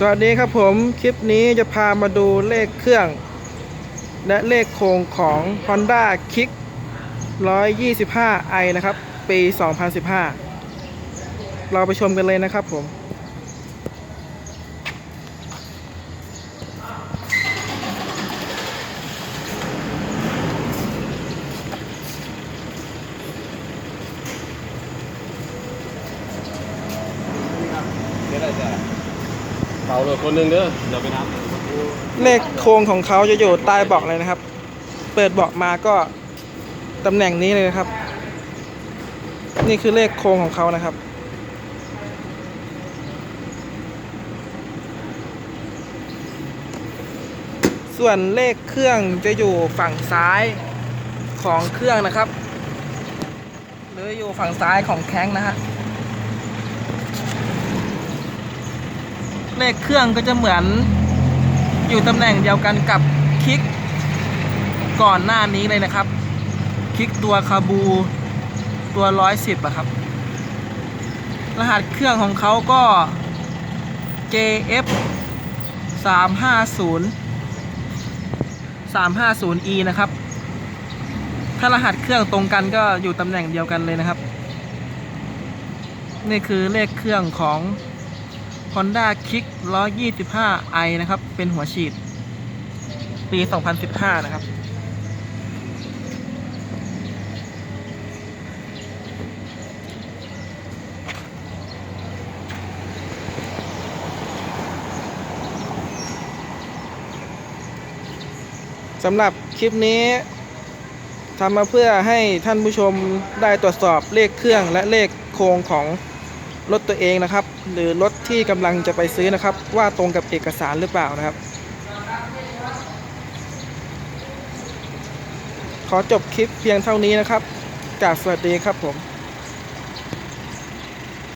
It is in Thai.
สวัสดีครับผมคลิปนี้จะพามาดูเลขเครื่อง และเลขโครงของ Honda Kick 125i นะครับ ปี 2015 เราไปชมกันเลยนะครับผมเดี๋ยวเราจะ เป่าเลยคนหนึ่งเด้อเดี๋ยวไปนับเลขโครงของเขาจะอยู่ใต้เบาะเลยนะครับ เปิดเบาะมาก็ตำแหน่งนี้เลยนะครับ นี่คือเลขโครงของเขานะครับ ส่วนเลขเครื่องจะอยู่ฝั่งซ้ายของเครื่องนะครับ หรืออยู่ฝั่งซ้ายของแข้งนะฮะ เลขเครื่องก็จะเหมือนอยู่ตำแหน่งเดียวกันกับคลิกก่อนหน้านี้เลยนะครับ คลิกตัวคาบูตัวร้อยสิบอะครับ รหัสเครื่องของเขาก็ JF 350 350E นะครับ ถ้ารหัสเครื่องตรงกันก็อยู่ตำแหน่งเดียวกันเลยนะครับ นี่คือเลขเครื่องของ Honda Kick 125i นะครับ เป็นหัวฉีด ปี 2015 นะครับ สำหรับคลิปนี้ทำมาเพื่อให้ท่านผู้ชมได้ตรวจสอบเลขเครื่องและเลขโครงของ รถตัวเองนะครับ หรือรถที่กำลังจะไปซื้อนะครับ ว่าตรงกับเอกสารหรือเปล่านะครับ ขอจบคลิปเพียงเท่านี้นะครับกราบสวัสดีครับผม